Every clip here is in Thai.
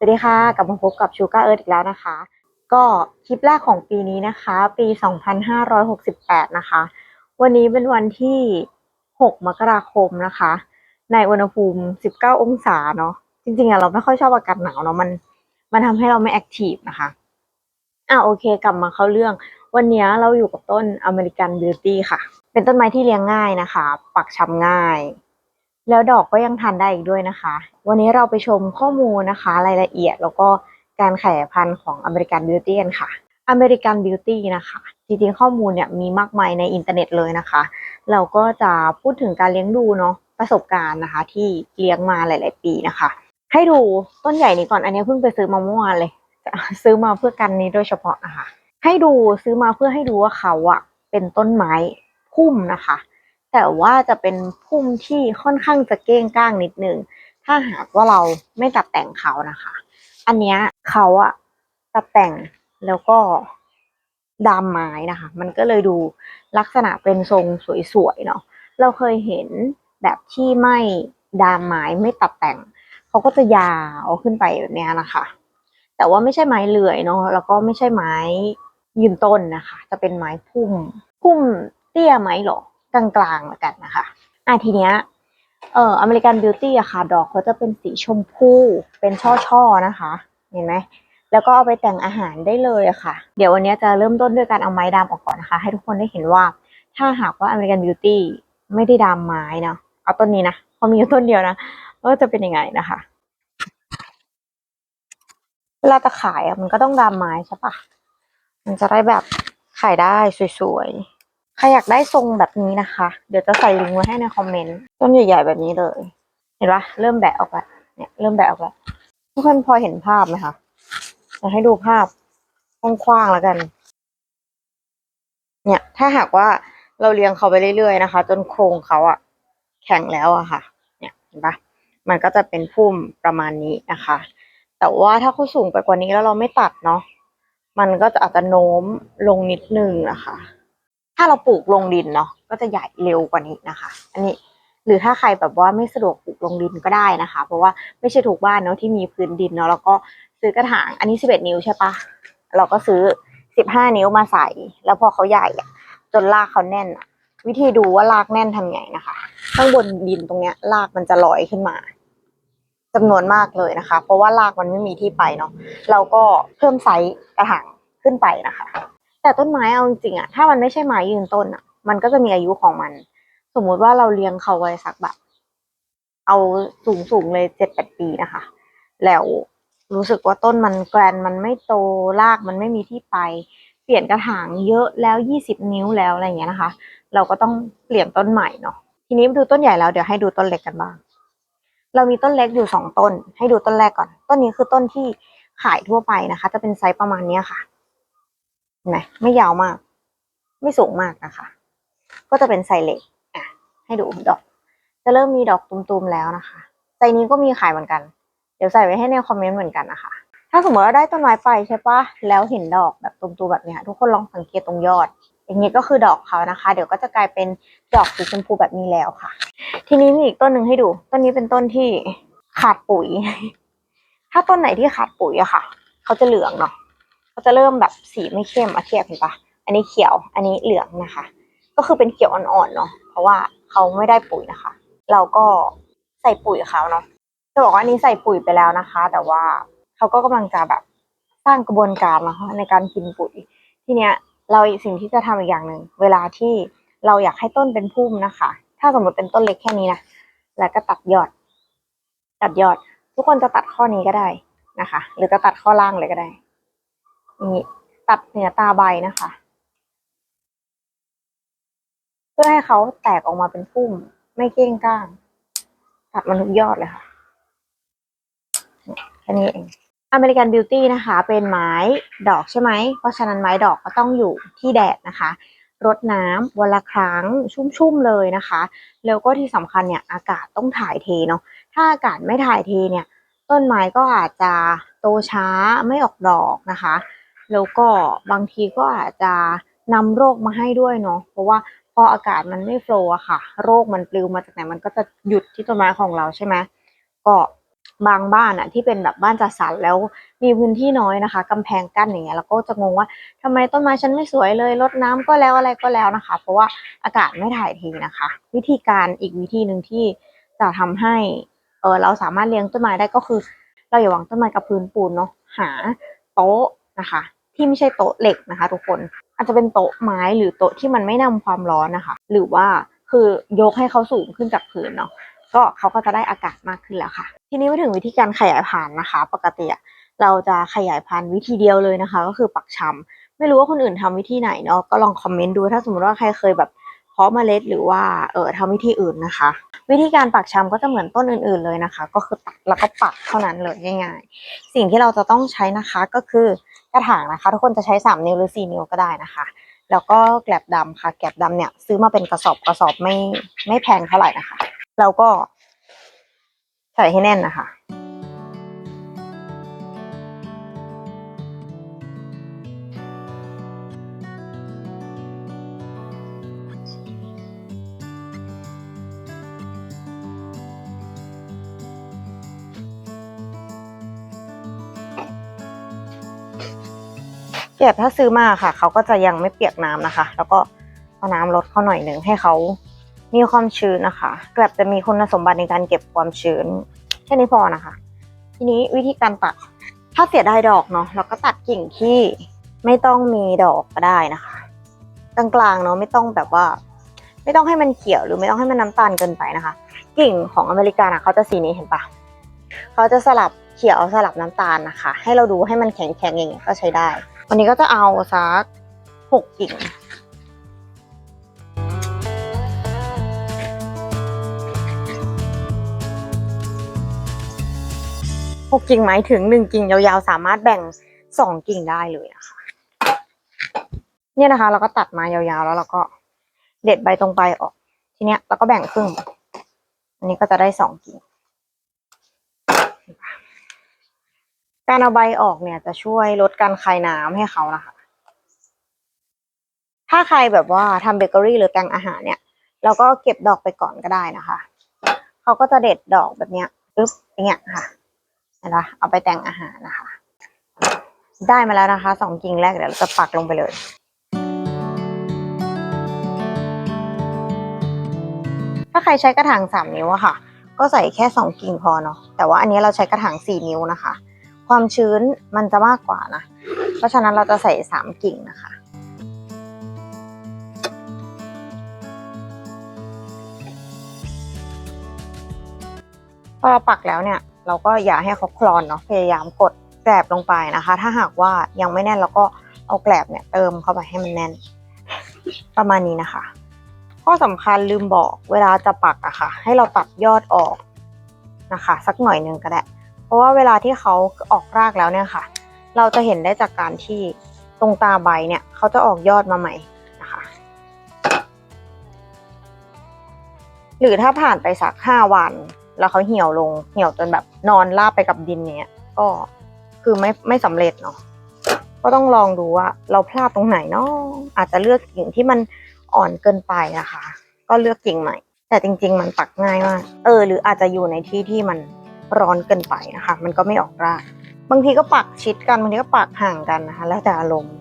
สวัสดีค่ะ กลับมาพบกับชูการ์เอิร์ธอีกแล้วนะคะ ก็คลิปแรกของปีนี้นะคะ ปี 2568 นะคะ วันนี้เป็นวันที่ 6 มกราคมนะคะ ในอุณหภูมิ 19 องศาเนาะจริงๆอะเราไม่ค่อยชอบอากาศหนาวเนาะมันมันทำให้เราไม่แอคทีฟนะคะอะโอเค กลับมาเข้าเรื่อง วันนี้เราอยู่กับต้นอเมริกันบิวตี้ค่ะ เป็นต้นไม้ที่เลี้ยงง่ายนะคะ ปักชำง่าย แล้วดอกก็ยังทานได้อีกด้วยนะคะ วันนี้เราไปชมข้อมูลนะคะ รายละเอียดแล้วก็การขยายพันธุ์ของอเมริกันบิวตี้กันค่ะอเมริกันบิวตี้นะคะ จริงๆ ข้อมูลเนี่ยมีมากมายในอินเทอร์เน็ตเลยนะคะ เราก็จะพูดถึงการเลี้ยงดูเนาะประสบการณ์นะคะ ที่เลี้ยงมาหลาย ๆ ปีนะคะ ให้ดูต้นใหญ่นี้ก่อนอันนี้เพิ่งไปซื้อมาเมื่อวานเลย ซื้อมาเพื่อกันนี้โดยเฉพาะนะคะ ให้ดูซื้อมาเพื่อให้ดูว่าเขาอะเป็นต้นไม้พุ่มนะคะ แต่ว่าจะเป็นพุ่มที่ค่อนข้างจะเก้งก้างนิดนึง ถ้าหากว่าเราไม่ตัดแต่งเขานะคะ อันเนี้ยเขาอะตัดแต่งแล้วก็ดามไม้นะคะ มันก็เลยดูลักษณะเป็นทรงสวยๆเนาะ เราเคยเห็นแบบที่ไม่ดามไม้ไม่ตัดแต่ง เขาก็จะยาวขึ้นไปแบบนี้นะคะ แต่ว่าไม่ใช่ไม้เลื่อยเนาะ แล้วก็ไม่ใช่ไม้ยืนต้นนะคะ จะเป็นไม้พุ่ม พุ่มเตี้ยไหมหรอ กลางๆแล้วกันนะคะ อะทีเนี้ยเอ่ออเมริกันบิวตี้อะค่ะ ดอกเขาจะเป็นสีชมพูเป็นช่อๆนะคะ เห็นไหมแล้วก็เอาไปแต่งอาหารได้เลยอะค่ะ เดี๋ยววันนี้จะเริ่มต้นด้วยการเอาไม้ดามออกก่อนนะคะ ให้ทุกคนได้เห็นว่าถ้าหากว่าอเมริกันบิวตี้ไม่ได้ดามไม้เนาะเอาต้นนี้นะเพราะมีอยู่ต้นเดียวนะว่าจะเป็นยังไงนะคะเวลาจะขายอะมันก็ต้องดามไม้ใช่ปะมันจะได้แบบขายได้สวยๆ ใครอยากได้ทรงแบบนี้นะคะ เดี๋ยวจะใส่ลิงก์ไว้ให้ในคอมเมนต์ต้นใหญ่ ๆ แบบนี้เลย เห็นปะเริ่มแบะออกแล้วเนี่ยเริ่มแบะออกแล้วทุกคนพอเห็นภาพไหมคะอยาให้ดูภาพกว้างๆแล้วกัน เนี่ย ถ้าหากว่าเราเลี้ยงเขาไปเรื่อยๆนะคะ จนโครงเขาอะแข็งแล้วอะค่ะ เนี่ยเห็นปะมันก็จะเป็นพุ่มประมาณนี้นะคะ แต่ว่าถ้าเขาสูงไปกว่านี้แล้วเราไม่ตัดเนาะมันก็จะอาจจะโน้มลงนิดนึงนะคะ ถ้าเราปลูกลงดินเนาะก็จะใหญ่เร็วกว่านี้นะคะ อันนี้หรือถ้าใครแบบว่าไม่สะดวกปลูกลงดินก็ได้นะคะ เพราะว่าไม่ใช่ทุกบ้านเนาะที่มีพื้นดินเนาะแล้วก็ซื้อกระถางอันนี้สิบเอ็ดนิ้วใช่ปะเราก็ซื้อสิบห้านิ้วมาใส่ แล้วพอเขาใหญ่อะจนรากเขาแน่นวิธีดูว่ารากแน่นทำไงนะคะ ข้างบนดินตรงเนี้ยรากมันจะลอยขึ้นมาจำนวนมากเลยนะคะ เพราะว่ารากมันไม่มีที่ไปเนาะเราก็เพิ่มไซส์กระถางขึ้นไปนะคะ แต่ต้นไม้เอาจริงๆอะถ้ามันไม่ใช่ไม้ยืนต้นอะมันก็จะมีอายุของมัน สมมุติว่าเราเลี้ยงเขาไว้สักแบบ เอาสูงสูงๆเลยเจ็ดแปดปีนะคะ แล้วรู้สึกว่าต้นมันแกรนมันไม่โตรากมันไม่มีที่ไป เปลี่ยนกระถางเยอะแล้วยี่สิบนิ้วแล้วอะไรอย่างเงี้ยนะคะ เราก็ต้องเปลี่ยนต้นใหม่เนาะทีนี้มาดูต้นใหญ่แล้วเดี๋ยวให้ดูต้นเล็กกันบ้าง เรามีต้นเล็กอยู่สองต้น ให้ดูต้นแรกก่อน ต้นนี้คือต้นที่ขายทั่วไปนะคะ จะเป็นไซส์ประมาณเนี้ยค่ะ เห็นไหมไม่ยาวมาก ไม่สูงมากนะคะ ก็จะเป็นไซส์เล็กอะให้ดูดอก จะเริ่มมีดอกตุมๆแล้วนะคะไซนี้ก็มีขายเหมือนกัน เดี๋ยวใส่ไว้ให้ในคอมเมนต์เหมือนกันนะคะ ถ้าสมมติว่าได้ต้นไม้ไปใช่ปะแล้วเห็นดอกแบบตุมๆแบบนี้ยทุกคนลองสังเกตตรงยอด อย่างนี้ก็คือดอกเขานะคะ เดี๋ยวก็จะกลายเป็นดอกสีชมพูแบบนี้แล้วค่ะ ทีนี้มีอีกต้นหนึ่งให้ดู ต้นนี้เป็นต้นที่ขาดปุ๋ย ถ้าต้นไหนที่ขาดปุ๋ยอะค่ะ เขาจะเหลืองเนาะ เขาจะเริ่มแบบสีไม่เข้มอะเทียบเห็นปะอันนี้เขียว อันนี้เหลืองนะคะ ก็คือเป็นเขียวอ่อนๆเนาะ เพราะว่าเขาไม่ได้ปุ๋ยนะคะ เราก็ใส่ปุ๋ยเขาเนาะ จะบอกว่าอันนี้ใส่ปุ๋ยไปแล้วนะคะ แต่ว่าเขาก็กำลังจะแบบสร้างกระบวนการนะคะในการกินปุ๋ย ทีเนี้ยเราสิ่งที่จะทำอีกอย่างหนึ่งเวลาที่เราอยากให้ต้นเป็นพุ่มนะคะ ถ้าสมมติเป็นต้นเล็กแค่นี้นะ แล้วก็ตัดยอด ตัดยอด ทุกคนจะตัดข้อนี้ก็ได้นะคะ หรือจะตัดข้อล่างเลยก็ได้ นี่ตัดเหนือตาใบนะคะ เพื่อให้เขาแตกออกมาเป็นพุ่ม ไม่เก้งก้าง ตัดมันทุกยอดเลยค่ะแค่นี้เองอเมริกันบิวตี้นะคะ เป็นไม้ดอกใช่ไหม เพราะฉะนั้นไม้ดอกก็ต้องอยู่ที่แดดนะคะ รดน้ำวันละครั้งชุ่มๆเลยนะคะ แล้วก็ที่สำคัญเนี่ยอากาศต้องถ่ายเทเนาะ ถ้าอากาศไม่ถ่ายเทเนี่ย ต้นไม้ก็อาจจะโตช้าไม่ออกดอกนะคะ แล้วก็บางทีก็อาจจะนำโรคมาให้ด้วยเนาะเพราะว่าพออากาศมันไม่โฟล์อะค่ะ โรคมันปลิวมาจากไหนมันก็จะหยุดที่ต้นไม้ของเราใช่ไหมก็บางบ้านอะที่เป็นแบบบ้านจัดสรรแล้วมีพื้นที่น้อยนะคะกำแพงกั้นอย่างเงี้ยแล้วก็จะงงว่าทำไมต้นไม้ฉันไม่สวยเลยรดน้ำก็แล้วอะไรก็แล้วนะคะ เพราะว่าอากาศไม่ถ่ายเทนะคะ วิธีการอีกวิธีหนึ่งที่จะทำให้เออเราสามารถเลี้ยงต้นไม้ได้ก็คือ เราอย่าวางต้นไม้กับพื้นปูนเนาะหาโต๊ะนะคะ ที่ไม่ใช่โต๊ะเหล็กนะคะ ทุกคนอาจจะเป็นโต๊ะไม้หรือโต๊ะที่มันไม่นำความร้อนนะคะ หรือว่าคือยกให้เขาสูงขึ้นจากพื้นเนาะก็เขาก็จะได้อากาศมากขึ้นแล้วค่ะ ทีนี้มาถึงวิธีการขยายพันธุ์นะคะ ปกติเราจะขยายพันธุ์วิธีเดียวเลยนะคะ ก็คือปักชำไม่รู้ว่าคนอื่นทำวิธีไหนเนาะก็ลองคอมเมนต์ดูถ้าสมมติว่าใครเคยแบบเพาะเมล็ดหรือว่าเออทำวิธีอื่นนะคะ วิธีการปักชำก็จะเหมือนต้นอื่น ๆเลยนะคะ ก็คือตัดแล้วก็ปักเท่านั้นเลยง่าย ๆ สิ่งที่เราจะต้องใช้นะคะก็คือ กระถางนะคะ ทุกคนจะใช้สามนิ้วหรือสี่นิ้วก็ได้นะคะ แล้วก็แกลบดำค่ะแกลบดำเนี่ย ซื้อมาเป็นกระสอบกระสอบไม่ไม่แพงเท่าไหร่นะคะ แล้วก็ใส่ให้แน่นนะคะ เก็บถ้าซื้อมาค่ะ เขาก็จะยังไม่เปียกน้ำนะคะ แล้วก็เอาน้ำลดเขาหน่อยหนึ่งให้เขามีความชื้นนะคะแกลบจะมีคุณสมบัติในการเก็บความชื้นแค่นี้พอนะคะ ทีนี้วิธีการตัด ถ้าเสียดายดอกเนาะเราก็ตัดกิ่งที่ไม่ต้องมีดอกก็ได้นะคะกลางๆเนาะไม่ต้องแบบว่า ไม่ต้องให้มันเขียวหรือไม่ต้องให้มันน้ำตาลเกินไปนะคะ กิ่งของอเมริกันะเขาจะสีนี้เห็นปะเขาจะสลับเขียวสลับน้ำตาลนะคะ ให้เราดูให้มันแข็งๆอย่างเงี้ยก็ใช้ได้ วันนี้ก็จะเอาสักหกกิ่งหกกิ่งหมายถึงหนึ่งกิ่งยาวๆ สามารถแบ่งสองกิ่งได้เลยนะคะ เนี่ยนะคะ เราก็ตัดมายาวๆแล้วเราก็เด็ดใบตรงใบออก ทีเนี้ยเราก็แบ่งครึ่ง อันนี้ก็จะได้สองกิ่ง การเอาใบออกเนี่ยจะช่วยลดการคายน้ำให้เขานะคะ ถ้าใครแบบว่าทำเบเกอรี่หรือแต่งอาหารเนี่ยเราก็เก็บดอกไปก่อนก็ได้นะคะ เขาก็จะเด็ดดอกแบบเนี้ยปึ๊บอย่างเงี้ยค่ะเห็นปะเอาไปแต่งอาหารนะคะ ได้มาแล้วนะคะสองกิ่งแรกเดี๋ยวเราจะปักลงไปเลยถ้าใครใช้กระถางสามนิ้วอะค่ะ ก็ใส่แค่สองกิ่งพอเนาะแต่ว่าอันนี้เราใช้กระถางสี่นิ้วนะคะ ความชื้นมันจะมากกว่านะ เพราะฉะนั้นเราจะใส่สามกิ่งนะคะ พอเราปักแล้วเนี่ย เราก็อย่าให้เขาคลอนเนาะพยายามกดแกลบลงไปนะคะ ถ้าหากว่ายังไม่แน่นเราก็เอาแกลบเนี่ยเติมเข้าไปให้มันแน่น ประมาณนี้นะคะ ข้อสำคัญลืมบอกเวลาจะปักอะค่ะ ให้เราตัดยอดออกนะคะ สักหน่อยนึงก็ได้ เพราะว่าเวลาที่เขาออกรากแล้วเนี่ยค่ะ เราจะเห็นได้จากการที่ตรงตาใบเนี่ยเขาจะออกยอดมาใหม่นะคะ หรือถ้าผ่านไปสักห้าวัน แล้วเขาเหี่ยวลงเหี่ยวจนแบบนอนราบไปกับดินเนี่ยก็คือไม่ไม่สำเร็จเนาะก็ต้องลองดูว่าเราพลาดตรงไหนเนาะอาจจะเลือกกิ่งที่มันอ่อนเกินไปนะคะ ก็เลือกกิ่งใหม่ แต่จริง ๆ มันปักง่ายมากเออ หรืออาจจะอยู่ในที่ที่มัน ร้อนเกินไปนะคะ มันก็ไม่ออกรากบางทีก็ปักชิดกันบางทีก็ปักห่างกันนะคะ แล้วแต่อารมณ์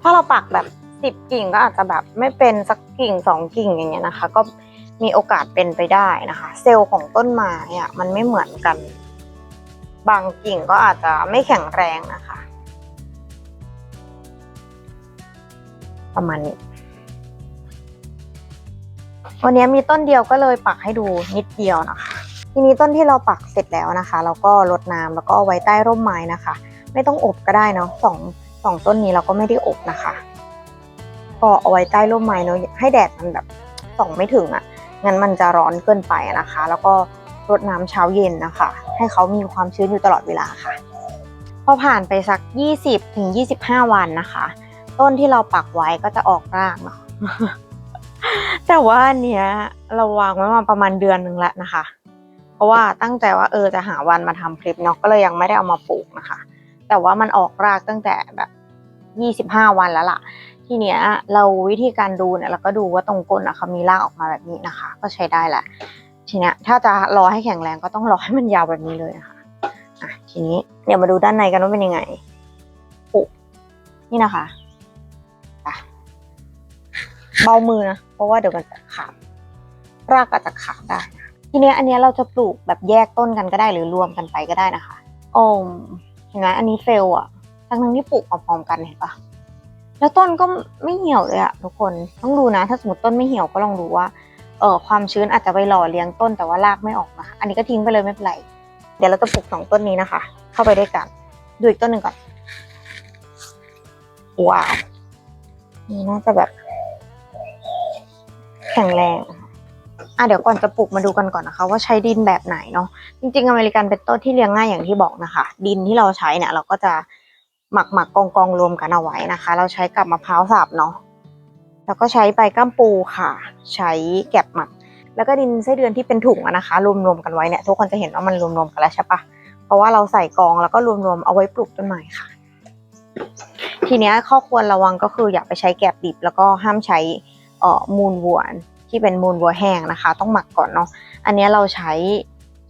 ถ้าเราปักแบบสิบกิ่งก็อาจจะแบบไม่เป็นสักกิ่งสองกิ่งอย่างเงี้ยนะคะ ก็มีโอกาสเป็นไปได้นะคะ เซลล์ของต้นไม้อะมันไม่เหมือนกัน บางกิ่งก็อาจจะไม่แข็งแรงนะคะ ประมาณนี้ วันนี้มีต้นเดียวก็เลยปักให้ดูนิดเดียวนะคะ ทีนี้ต้นที่เราปักเสร็จแล้วนะคะ เราก็รดน้ำแล้วก็ไว้ใต้ร่มไม้นะคะ ไม่ต้องอบก็ได้เนาะสองสองต้นนี้เราก็ไม่ได้อบนะคะ ก็เอาไว้ใต้ร่มไม้เนาะให้แดดมันแบบส่องไม่ถึงอะ่ะงั้นมันจะร้อนเกินไปนะคะ แล้วก็รดน้ำเช้าเย็นนะคะ ให้เขามีความชื้นอยู่ตลอดเวลาค่ะ พอผ่านไปสัก 20ถึง25 วันนะคะ ต้นที่เราปักไว้ก็จะออกรากเนาะ แต่ว่าอันเนี้ยเราวางไว้มาประมาณเดือนหนึ่งแล้วนะคะ เพราะว่าตั้งใจว่าเออจะหาวันมาทำคลิปเนาะก็เลยยังไม่ได้เอามาปลูกนะคะ แต่ว่ามันออกรากตั้งแต่แบบยี่สิบห้าวันแล้วล่ะ ทีเนี้ยเราวิธีการดูเนี่ยเราก็ดูว่าตรงก้นอะเขามีรากออกมาแบบนี้นะคะ ก็ใช้ได้แหละทีเนี้ยถ้าจะรอให้แข็งแรงก็ต้องรอให้มันยาวแบบนี้เลยนะคะอะทีนี้เดี๋ยวมาดูด้านในกันว่าเป็นยังไงปุนี่นะคะ เบามือนะเพราะว่าเดี๋ยวมันจะขาดรากอาจจะขาดได้ ทีเนี้ยอันเนี้ยเราจะปลูกแบบแยกต้นกันก็ได้หรือรวมกันไปก็ได้นะคะโอ้มเห็นไหมอันนี้เฟลอะทั้งทั้งที่ปลูกพร้อมๆกันเห็นปะแล้วต้นก็ไม่เหี่ยวเลยอะทุกคนต้องดูนะ ถ้าสมมติต้นไม่เหี่ยวก็ลองดูว่าเออความชื้นอาจจะไปหล่อเลี้ยงต้นแต่ว่ารากไม่ออกนะคะอันนี้ก็ทิ้งไปเลยไม่เป็นไรเดี๋ยวเราจะปลูกสองต้นนี้นะคะ เข้าไปด้วยกันดูอีกต้นหนึ่งก่อนว้าวนี่น่าจะแบบ แข็งแรงอะอะเดี๋ยวก่อนจะปลูกมาดูกันก่อนนะคะ ว่าใช้ดินแบบไหนเนาะจริงๆ อเมริกันเป็นต้นที่เลี้ยงง่ายอย่างที่บอกนะคะ ดินที่เราใช้เนี่ยเราก็จะหมักหมักกองกองรวมกันเอาไว้นะคะ เราใช้กับมะพร้าวสับเนาะแล้วก็ใช้ใบก้ามปูค่ะ ใช้แกบหมัก แล้วก็ดินไส้เดือนที่เป็นถุงนะคะ รวมๆกันไว้เนี่ยทุกคนจะเห็นว่ามันรวมๆกันแล้วใช่ปะเพราะว่าเราใส่กองแล้วก็รวมๆเอาไว้ปลูกต้นไม้ค่ะ ทีเนี้ยข้อควรระวังก็คืออย่าไปใช้แกบดิบแล้วก็ห้ามใช้ อ่อมูลวัวที่เป็นมูลวัวแห้งนะคะ ต้องหมักก่อนเนาะอันนี้เราใช้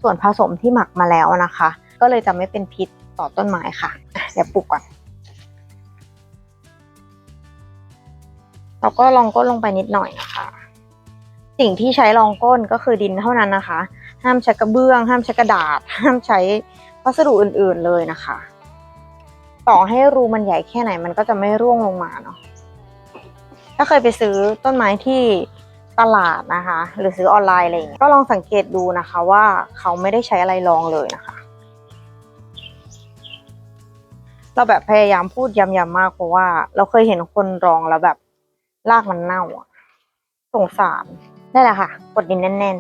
ส่วนผสมที่หมักมาแล้วนะคะ ก็เลยจะไม่เป็นพิษต่อต้นไม้ค่ะ เดี๋ยวปลูกก่อนแล้วก็ลองก้นลงไปนิดหน่อยนะคะ สิ่งที่ใช้รองก้นก็คือดินเท่านั้นนะคะ ห้ามใช้กระเบื้อง ห้ามใช้กระดาษ ห้ามใช้วัสดุอื่นๆเลยนะคะ ต่อให้รูมันใหญ่แค่ไหนมันก็จะไม่ร่วงลงมาเนาะ ถ้าเคยไปซื้อต้นไม้ที่ตลาดนะคะ หรือซื้อออนไลน์อะไรอย่างเงี้ยก็ลองสังเกตดูนะคะว่าเขาไม่ได้ใช้อะไรรองเลยนะคะ เราแบบพยายามพูดย้ำๆมากเพราะว่า เราเคยเห็นคนรองแล้วแบบรากมันเน่าอะสงสารได้แหละค่ะ กดดินแน่น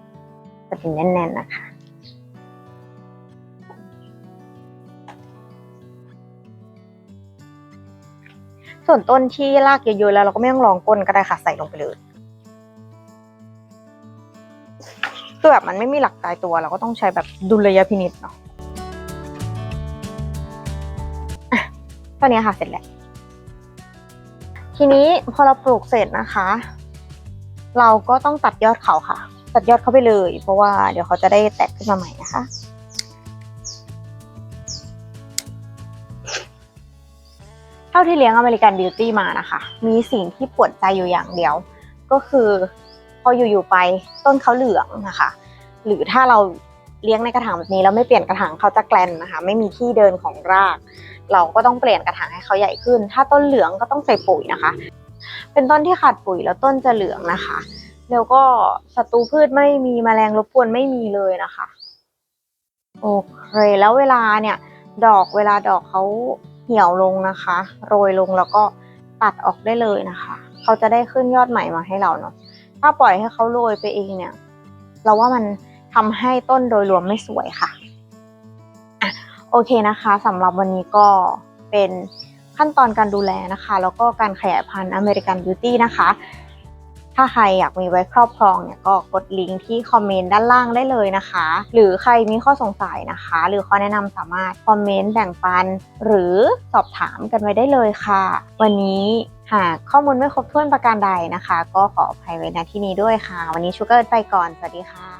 ๆกดดินแน่นๆนะคะ ส่วนต้นที่รากเยอะๆแล้วเราก็ไม่ต้องรองก้นก็ได้ค่ะใส่ลงไปเลยคือแบบมันไม่มีหลักตายตัวเราก็ต้องใช้แบบดุลยพินิจเนาะตอะเท่านี้ค่ะเสร็จแล้ว ทีนี้พอเราปลูกเสร็จนะคะ เราก็ต้องตัดยอดเขาค่ะ ตัดยอดเขาไปเลย เพราะว่าเดี๋ยวเขาจะได้แตกขึ้นมาใหม่นะคะาที่เลี้ยงอเมริกันบิวตี้มานะคะ มีสิ่งที่ปวดใจอยู่อย่างเดียว ก็คือพออยู่ๆไปต้นเขาเหลืองนะคะ หรือถ้าเราเลี้ยงในกระถางแบบนี้แล้วไม่เปลี่ยนกระถางเขาจะแกลนนะคะ ไม่มีที่เดินของราก เราก็ต้องเปลี่ยนกระถางให้เขาใหญ่ขึ้น ถ้าต้นเหลืองก็ต้องใส่ปุ๋ยนะคะ เป็นต้นที่ขาดปุ๋ยแล้วต้นจะเหลืองนะคะ แล้วก็ศัตรูพืชไม่มีแมลงรบกวนไม่มีเลยนะคะโอเคแล้วเวลาเนี่ย ดอกเวลาดอกเขา หี่ยวลงนะคะ โรยลงแล้วก็ตัดออกได้เลยนะคะ เขาจะได้ขึ้นยอดใหม่มาให้เราเนาะถ้าปล่อยให้เขาโรยไปเองเนี่ย เราว่ามันทำให้ต้นโดยรวมไม่สวยค่ะอะโอเคนะคะสำหรับวันนี้ก็เป็นขั้นตอนการดูแลนะคะ แล้วก็การขยายพันธุ์อเมริกันบิวตี้นะคะ ถ้าใครอยากมีไว้ครอบครองเนี่ยก็กดลิงก์ที่คอมเมนต์ด้านล่างได้เลยนะคะ หรือใครมีข้อสงสัยนะคะ หรือข้อแนะนำสามารถคอมเมนต์แบ่งปัน หรือสอบถามกันไว้ได้เลยค่ะ วันนี้หากข้อมูลไม่ครบถ้วนประการใดนะคะ ก็ขออภัยไว้ณที่นี้ด้วยค่ะ วันนี้ชูเกอร์ไปก่อน สวัสดีค่ะ